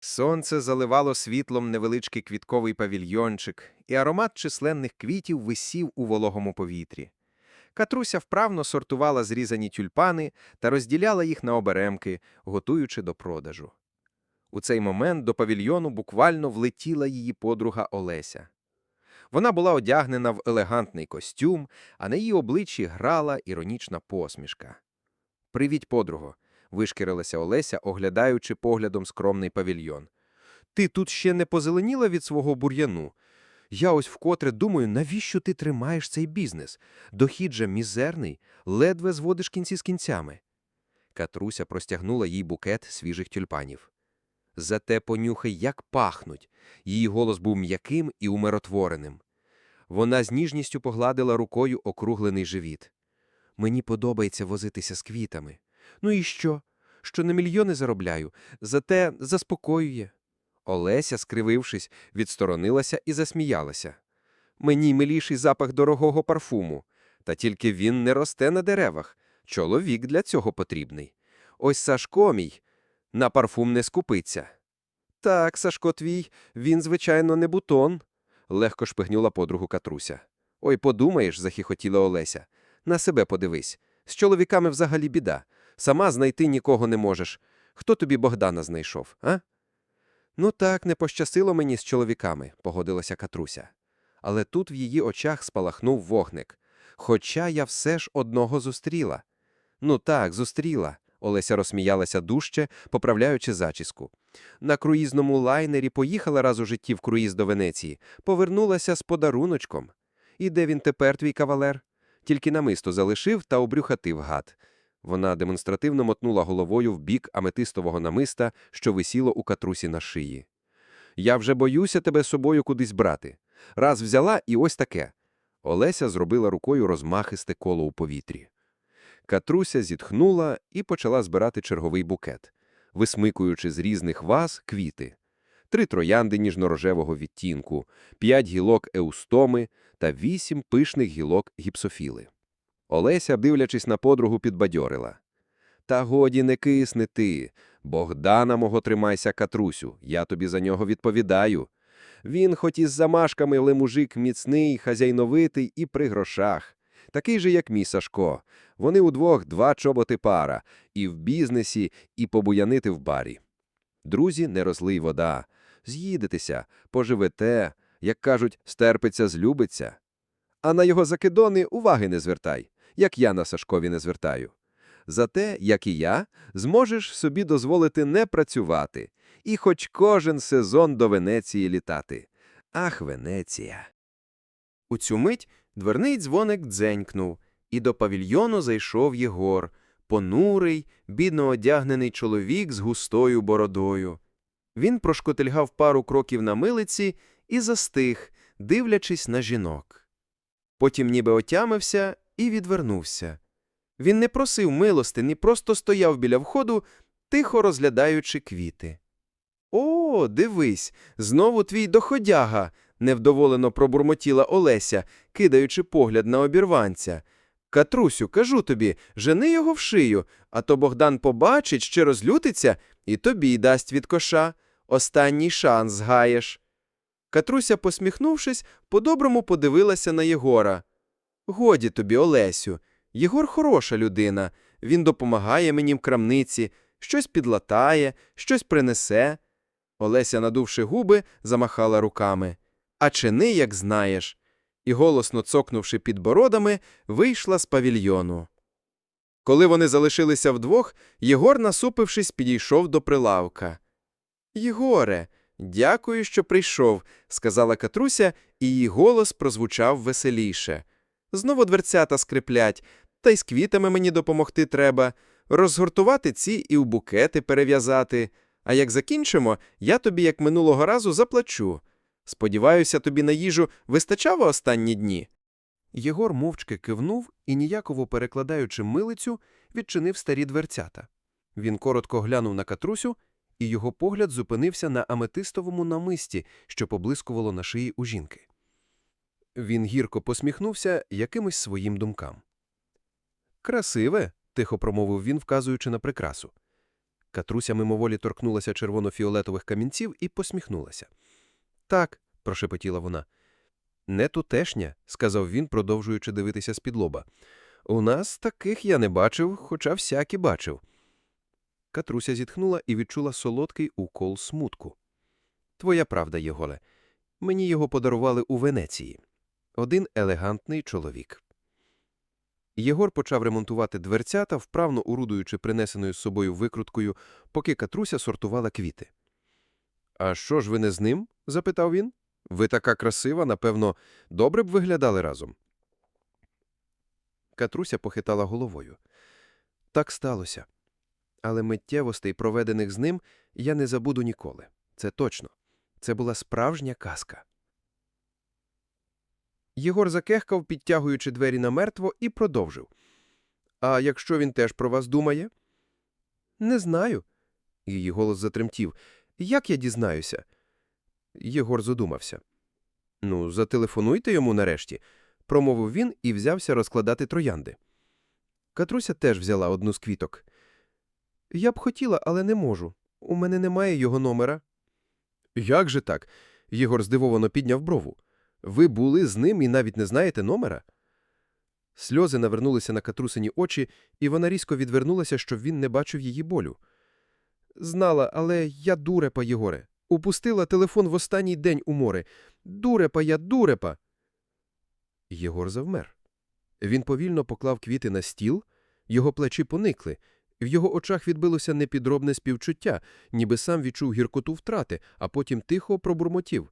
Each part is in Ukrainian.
Сонце заливало світлом невеличкий квітковий павільйончик, і аромат численних квітів висів у вологому повітрі. Катруся вправно сортувала зрізані тюльпани та розділяла їх на оберемки, готуючи до продажу. У цей момент до павільйону буквально влетіла її подруга Олеся. Вона була одягнена в елегантний костюм, а на її обличчі грала іронічна посмішка. Привіт, подруго, вишкірилася Олеся, оглядаючи поглядом скромний павільйон. Ти тут ще не позеленіла від свого бур'яну. Я ось вкотре думаю, навіщо ти тримаєш цей бізнес? Дохід же мізерний, ледве зводиш кінці з кінцями. Катруся простягнула їй букет свіжих тюльпанів. Зате понюхай, як пахнуть. Її голос був м'яким і умиротвореним. Вона з ніжністю погладила рукою округлений живіт. Мені подобається возитися з квітами. Ну і що? Що на мільйони заробляю, зате заспокоює. Олеся, скривившись, відсторонилася і засміялася. Мені миліший запах дорогого парфуму. Та тільки він не росте на деревах. Чоловік для цього потрібний. Ось Сашко мій на парфум не скупиться. Так, Сашко твій, він, звичайно, не бутон, легко шпигнула подругу Катруся. Ой, подумаєш, захихотіла Олеся. На себе подивись. З чоловіками взагалі біда. Сама знайти нікого не можеш. Хто тобі Богдана знайшов, а? Ну так, не пощастило мені з чоловіками, погодилася Катруся. Але тут в її очах спалахнув вогник. Хоча я все ж одного зустріла. Ну так, зустріла. Олеся розсміялася дужче, поправляючи зачіску. На круїзному лайнері поїхала раз у житті в круїз до Венеції, повернулася з подаруночком. І де він тепер, твій кавалер? Тільки намисто залишив та обрюхатив гад. Вона демонстративно мотнула головою в бік аметистового намиста, що висіло у катрусі на шиї. Я вже боюся тебе собою кудись брати. Раз взяла і ось таке. Олеся зробила рукою розмахисте коло у повітрі. Катруся зітхнула і почала збирати черговий букет, висмикуючи з різних ваз квіти. Три троянди ніжно-рожевого відтінку, п'ять гілок еустоми та вісім пишних гілок гіпсофіли. Олеся, дивлячись на подругу, підбадьорила. Та годі не кисни ти. Богдана мого тримайся, Катрусю, я тобі за нього відповідаю. Він хоч із замашками, але мужик міцний, хазяйновитий і при грошах. Такий же, як мій Сашко. Вони удвох два чоботи пара, і в бізнесі, і побуянити в барі. Друзі, не розлий вода. З'їдетеся, поживете, як кажуть, стерпиться, злюбиться. А на його закидони уваги не звертай, як я на Сашкові не звертаю. Зате, як і я, зможеш собі дозволити не працювати і хоч кожен сезон до Венеції літати. Ах, Венеція! У цю мить дверний дзвоник дзенькнув, і до павільйону зайшов Єгор, понурий, бідно одягнений чоловік з густою бородою. Він прошкотильгав пару кроків на милиці і застиг, дивлячись на жінок. Потім ніби отямився і відвернувся. Він не просив милостині, просто стояв біля входу, тихо розглядаючи квіти. О, дивись, знову твій доходяга, невдоволено пробурмотіла Олеся, кидаючи погляд на обірванця. Катрусю, кажу тобі, жени його в шию, а то Богдан побачить, ще розлютиться, і тобі дасть від коша. Останній шанс згаєш. Катруся, посміхнувшись, по-доброму подивилася на Єгора. Годі тобі, Олесю, Єгор хороша людина, він допомагає мені в крамниці, щось підлатає, щось принесе. Олеся, надувши губи, замахала руками. А чини, як знаєш. І, голосно цокнувши під бородами, вийшла з павільйону. Коли вони залишилися вдвох, Єгор, насупившись, підійшов до прилавка. Єгоре, дякую, що прийшов, сказала Катруся, і її голос прозвучав веселіше. Знову дверцята скриплять, та й з квітами мені допомогти треба, розгортувати ці і в букети перев'язати. А як закінчимо, я тобі, як минулого разу, заплачу. Сподіваюся, тобі на їжу вистачало останні дні. Єгор мовчки кивнув і, ніяково перекладаючи милицю, відчинив старі дверцята. Він коротко глянув на катрусю, і його погляд зупинився на аметистовому намисті, що поблискувало на шиї у жінки. Він гірко посміхнувся якимось своїм думкам. Красиве, тихо промовив він, вказуючи на прикрасу. Катруся мимоволі торкнулася червоно-фіолетових камінців і посміхнулася. Так, прошепотіла вона. Не тутешня, сказав він, продовжуючи дивитися з-під лоба. У нас таких я не бачив, хоча всякі бачив. Катруся зітхнула і відчула солодкий укол смутку. Твоя правда, Єголе. Мені його подарували у Венеції. Один елегантний чоловік. Єгор почав ремонтувати дверцята, вправно урудуючи принесеною з собою викруткою, поки Катруся сортувала квіти. А що ж ви не з ним? запитав він. Ви така красива, напевно, добре б виглядали разом. Катруся похитала головою. Так сталося. Але миттєвостей, проведених з ним, я не забуду ніколи. Це точно. Це була справжня казка. Єгор закехкав, підтягуючи двері намертво, і продовжив. А якщо він теж про вас думає? Не знаю. Її голос затремтів. Як я дізнаюся? Єгор задумався. Ну, зателефонуйте йому нарешті, промовив він і взявся розкладати троянди. Катруся теж взяла одну з квіток. Я б хотіла, але не можу. У мене немає його номера. Як же так? Єгор здивовано підняв брову. Ви були з ним і навіть не знаєте номера? Сльози навернулися на катрусині очі, і вона різко відвернулася, щоб він не бачив її болю. Знала, але я дурепа, Єгоре. Упустила телефон в останній день у море. Дурепа я, дурепа. Єгор завмер. Він повільно поклав квіти на стіл, його плечі поникли, в його очах відбилося непідробне співчуття, ніби сам відчув гіркоту втрати, а потім тихо пробурмотів.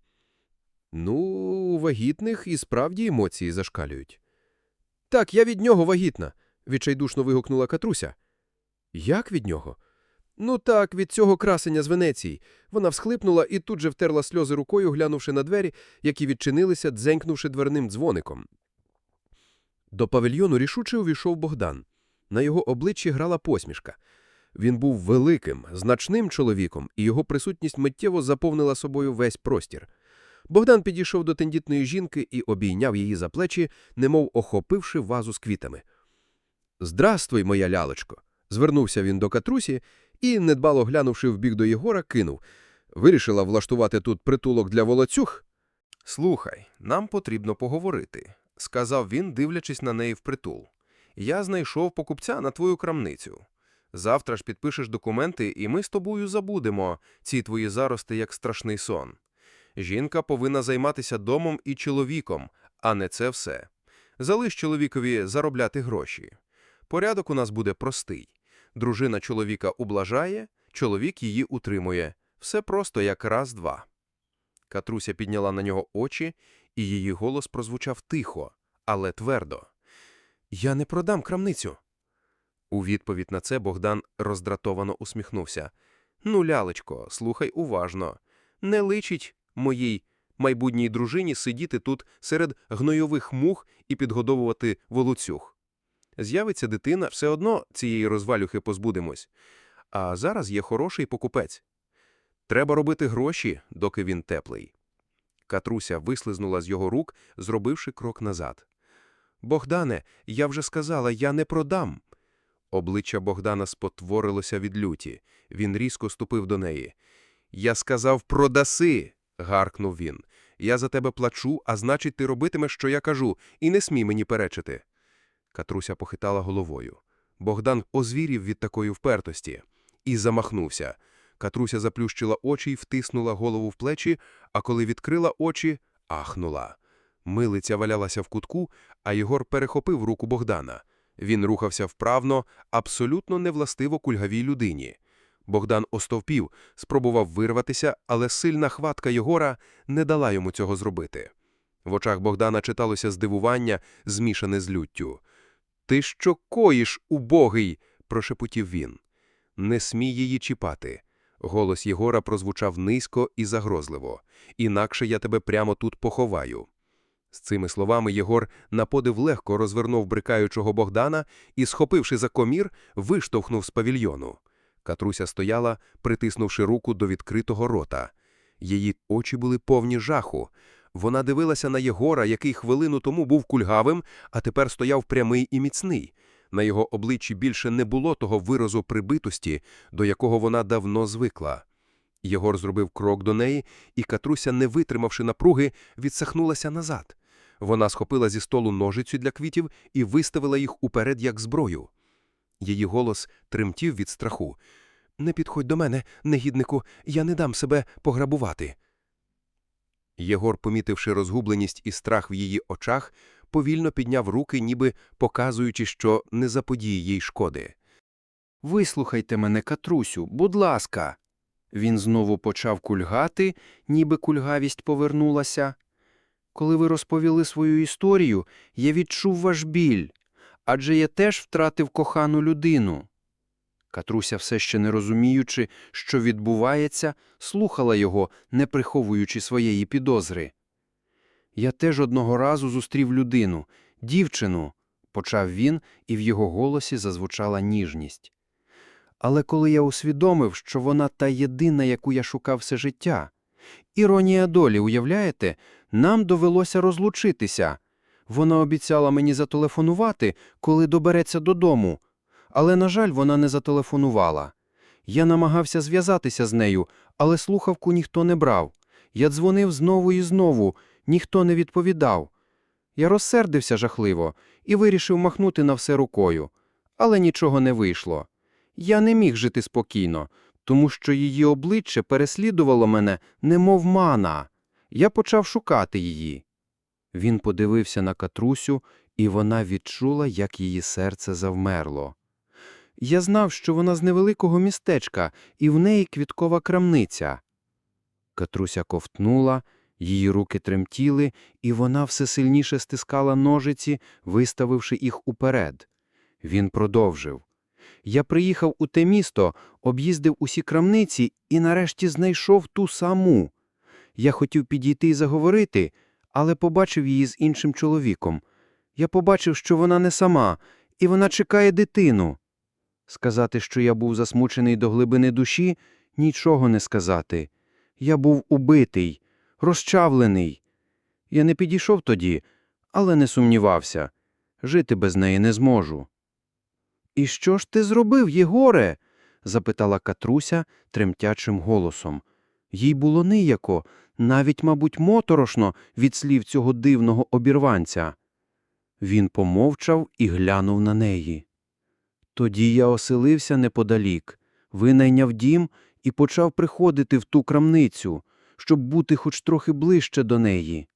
Ну, у вагітних і справді емоції зашкалюють. Так, я від нього вагітна, відчайдушно вигукнула Катруся. Як від нього? Ну так, від цього красення з Венеції. Вона всхлипнула і тут же втерла сльози рукою, глянувши на двері, які відчинилися, дзенькнувши дверним дзвоником. До павільйону рішуче увійшов Богдан. На його обличчі грала посмішка. Він був великим, значним чоловіком, і його присутність миттєво заповнила собою весь простір. Богдан підійшов до тендітної жінки і обійняв її за плечі, немов охопивши вазу з квітами. Здравствуй, моя лялечко! звернувся він до Катрусі і, недбало глянувши в бік до Єгора, кинув. Вирішила влаштувати тут притулок для волоцюг? Слухай, нам потрібно поговорити, сказав він, дивлячись на неї впритул. Я знайшов покупця на твою крамницю. Завтра ж підпишеш документи, і ми з тобою забудемо ці твої зарости як страшний сон. Жінка повинна займатися домом і чоловіком, а не це все. Залиш чоловікові заробляти гроші. Порядок у нас буде простий. Дружина чоловіка ублажає, чоловік її утримує. Все просто як раз-два. Катруся підняла на нього очі, і її голос прозвучав тихо, але твердо. Я не продам крамницю. У відповідь на це Богдан роздратовано усміхнувся. Ну, лялечко, слухай уважно. Не личить моїй майбутній дружині сидіти тут серед гнойових мух і підгодовувати волоцюг. З'явиться дитина, все одно цієї розвалюхи позбудемось. А зараз є хороший покупець. Треба робити гроші, доки він теплий. Катруся вислизнула з його рук, зробивши крок назад. Богдане, я вже сказала, я не продам. Обличчя Богдана спотворилося від люті. Він різко ступив до неї. Я сказав, продаси. гаркнув він. Я за тебе плачу, а значить, ти робитимеш, що я кажу, і не смій мені перечити. Катруся похитала головою. Богдан озвірів від такої впертості і замахнувся. Катруся заплющила очі й втиснула голову в плечі, а коли відкрила очі, ахнула. Милиця валялася в кутку, а Єгор перехопив руку Богдана. Він рухався вправно, абсолютно невластиво кульгавій людині. Богдан остовпів, спробував вирватися, але сильна хватка Єгора не дала йому цього зробити. В очах Богдана читалося здивування, змішане з люттю. «Ти що коїш, убогий?» – прошепотів він. «Не смій її чіпати». Голос Єгора прозвучав низько і загрозливо. «Інакше я тебе прямо тут поховаю». З цими словами Єгор на подив легко розвернув брикаючого Богдана і, схопивши за комір, виштовхнув з павільйону. Катруся стояла, притиснувши руку до відкритого рота. Її очі були повні жаху. Вона дивилася на Єгора, який хвилину тому був кульгавим, а тепер стояв прямий і міцний. На його обличчі більше не було того виразу прибитості, до якого вона давно звикла. Єгор зробив крок до неї, і Катруся, не витримавши напруги, відсахнулася назад. Вона схопила зі столу ножицю для квітів і виставила їх уперед як зброю. Її голос тремтів від страху. «Не підходь до мене, негіднику, я не дам себе пограбувати». Єгор, помітивши розгубленість і страх в її очах, повільно підняв руки, ніби показуючи, що не заподіє їй шкоди. Вислухайте мене, Катрусю, будь ласка. Він знову почав кульгати, ніби кульгавість повернулася. Коли ви розповіли свою історію, я відчув ваш біль, адже я теж втратив кохану людину. Катруся, все ще не розуміючи, що відбувається, слухала його, не приховуючи своєї підозри. Я теж одного разу зустрів людину, дівчину, почав він, і в його голосі зазвучала ніжність. Але коли я усвідомив, що вона та єдина, яку я шукав все життя. Іронія долі, уявляєте, нам довелося розлучитися. Вона обіцяла мені зателефонувати, коли добереться додому. Але, на жаль, вона не зателефонувала. Я намагався зв'язатися з нею, але слухавку ніхто не брав. Я дзвонив знову і знову, ніхто не відповідав. Я розсердився жахливо і вирішив махнути на все рукою. Але нічого не вийшло. Я не міг жити спокійно, тому що її обличчя переслідувало мене, немов мана. Я почав шукати її. Він подивився на Катрусю, і вона відчула, як її серце завмерло. Я знав, що вона з невеликого містечка, і в неї квіткова крамниця. Катруся ковтнула, її руки тремтіли, і вона все сильніше стискала ножиці, виставивши їх уперед. Він продовжив. Я приїхав у те місто, об'їздив усі крамниці і нарешті знайшов ту саму. Я хотів підійти і заговорити, але побачив її з іншим чоловіком. Я побачив, що вона не сама, і вона чекає дитину. Сказати, що я був засмучений до глибини душі, нічого не сказати. Я був убитий, розчавлений. Я не підійшов тоді, але не сумнівався. Жити без неї не зможу. І що ж ти зробив, Єгоре? запитала Катруся тремтячим голосом. Їй було ніяко, навіть, мабуть, моторошно від слів цього дивного обірванця. Він помовчав і глянув на неї. Тоді я оселився неподалік, винайняв дім і почав приходити в ту крамницю, щоб бути хоч трохи ближче до неї.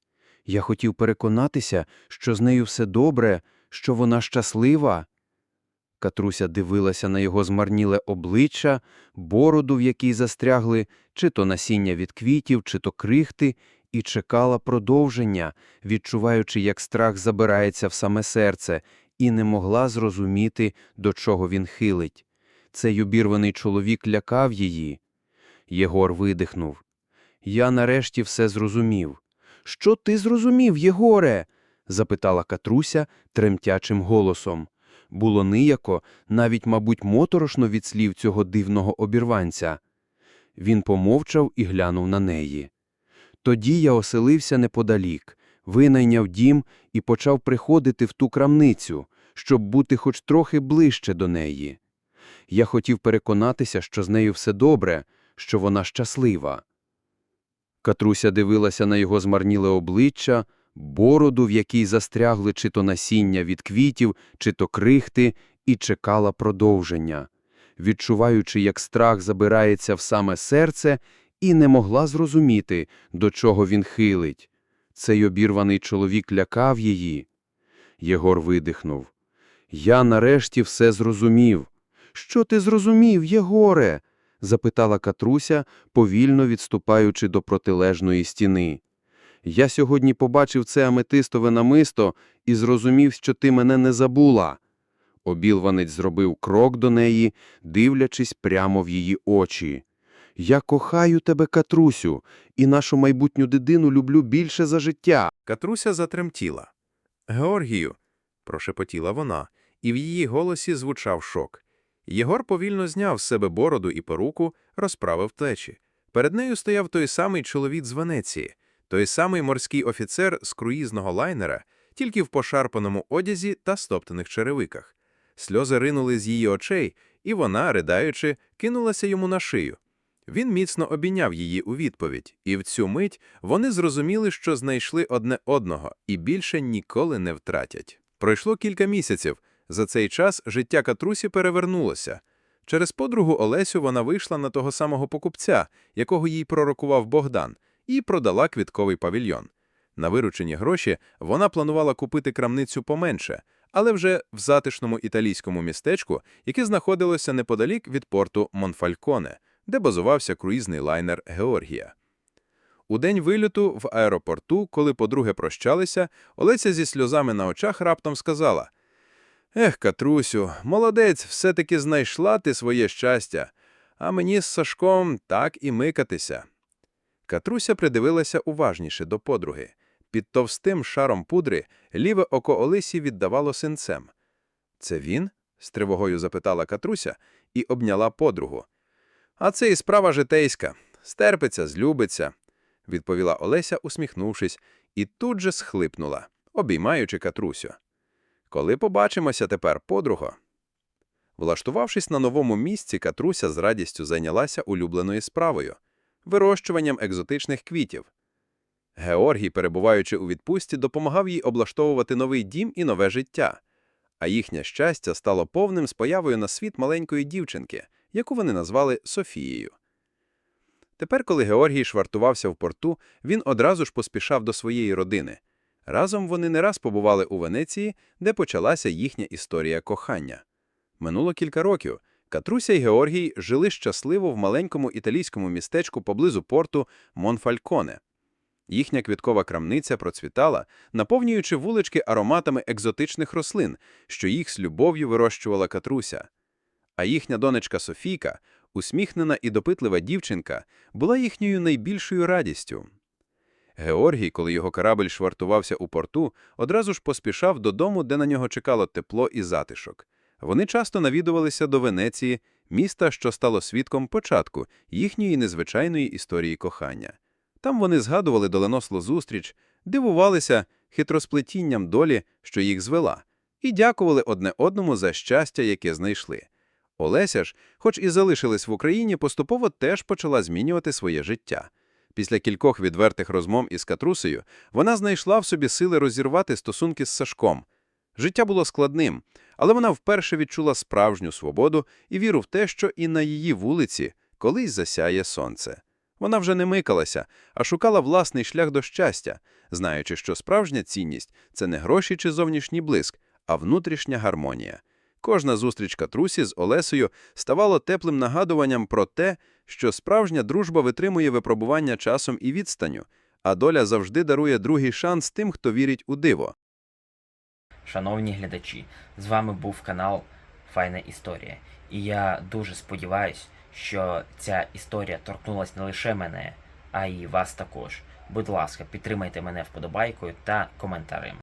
Я хотів переконатися, що з нею все добре, що вона щаслива. Катруся дивилася на його змарніле обличчя, бороду, в якій застрягли чи то насіння від квітів, чи то крихти, і чекала продовження, відчуваючи, як страх забирається в саме серце, і не могла зрозуміти, до чого він хилить. Цей обірваний чоловік лякав її. Єгор видихнув. Я нарешті все зрозумів. Що ти зрозумів, Єгоре? запитала Катруся тремтячим голосом. Було ніяко, навіть, мабуть, моторошно від слів цього дивного обірванця. Він помовчав і глянув на неї. Тоді я оселився неподалік, винайняв дім і почав приходити в ту крамницю, щоб бути хоч трохи ближче до неї. Я хотів переконатися, що з нею все добре, що вона щаслива. Катруся дивилася на його змарніле обличчя, бороду, в якій застрягли чи то насіння від квітів, чи то крихти, і чекала продовження, відчуваючи, як страх забирається в саме серце, і не могла зрозуміти, до чого він хилить. Цей обірваний чоловік лякав її. Єгор видихнув. Я нарешті все зрозумів. Що ти зрозумів, Єгоре? запитала Катруся, повільно відступаючи до протилежної стіни. Я сьогодні побачив це аметистове намисто і зрозумів, що ти мене не забула. Обілванець зробив крок до неї, дивлячись прямо в її очі. Я кохаю тебе, Катрусю, і нашу майбутню дитину люблю більше за життя. Катруся затремтіла. Георгію, прошепотіла вона, і в її голосі звучав шок. Єгор повільно зняв з себе бороду і поруку, розправив плечі. Перед нею стояв той самий чоловік з Венеції, той самий морський офіцер з круїзного лайнера, тільки в пошарпаному одязі та стоптаних черевиках. Сльози ринули з її очей, і вона, ридаючи, кинулася йому на шию. Він міцно обійняв її у відповідь, і в цю мить вони зрозуміли, що знайшли одне одного і більше ніколи не втратять. Пройшло кілька місяців. За цей час життя Катрусі перевернулося. Через подругу Олесю вона вийшла на того самого покупця, якого їй пророкував Богдан, і продала квітковий павільйон. На виручені гроші вона планувала купити крамницю поменше, але вже в затишному італійському містечку, яке знаходилося неподалік від порту Монфальконе, де базувався круїзний лайнер Георгія. У день вильоту в аеропорту, коли подруги прощалися, Олеся зі сльозами на очах раптом сказала «Ех, Катрусю, молодець, все-таки знайшла ти своє щастя, а мені з Сашком так і микатися». Катруся придивилася уважніше до подруги. Під товстим шаром пудри ліве око Олесі віддавало синцем. «Це він?» – з тривогою запитала Катруся і обняла подругу. «А це і справа житейська. Стерпиться, злюбиться», – відповіла Олеся, усміхнувшись, і тут же схлипнула, обіймаючи Катрусю. «Коли побачимося тепер, подруго?» Влаштувавшись на новому місці, Катруся з радістю зайнялася улюбленою справою – вирощуванням екзотичних квітів. Георгій, перебуваючи у відпустці, допомагав їй облаштовувати новий дім і нове життя. А їхнє щастя стало повним з появою на світ маленької дівчинки, яку вони назвали Софією. Тепер, коли Георгій швартувався в порту, він одразу ж поспішав до своєї родини. Разом вони не раз побували у Венеції, де почалася їхня історія кохання. Минуло кілька років. Катруся і Георгій жили щасливо в маленькому італійському містечку поблизу порту Монфальконе. Їхня квіткова крамниця процвітала, наповнюючи вулички ароматами екзотичних рослин, що їх з любов'ю вирощувала Катруся. А їхня донечка Софійка, усміхнена і допитлива дівчинка, була їхньою найбільшою радістю. Георгій, коли його корабль швартувався у порту, одразу ж поспішав додому, де на нього чекало тепло і затишок. Вони часто навідувалися до Венеції, міста, що стало свідком початку їхньої незвичайної історії кохання. Там вони згадували доленослу зустріч, дивувалися хитросплетінням долі, що їх звела, і дякували одне одному за щастя, яке знайшли. Олеся ж, хоч і залишилась в Україні, поступово теж почала змінювати своє життя. Після кількох відвертих розмов із Катрусею вона знайшла в собі сили розірвати стосунки з Сашком. Життя було складним, але вона вперше відчула справжню свободу і віру в те, що і на її вулиці колись засяє сонце. Вона вже не микалася, а шукала власний шлях до щастя, знаючи, що справжня цінність – це не гроші чи зовнішній блиск, а внутрішня гармонія. Кожна зустріч Катрусі з Олесею ставало теплим нагадуванням про те, що справжня дружба витримує випробування часом і відстанню, а доля завжди дарує другий шанс тим, хто вірить у диво. Шановні глядачі, з вами був канал Файна Історія. І я дуже сподіваюсь, що ця історія торкнулась не лише мене, а й вас також. Будь ласка, підтримайте мене вподобайкою та коментарем.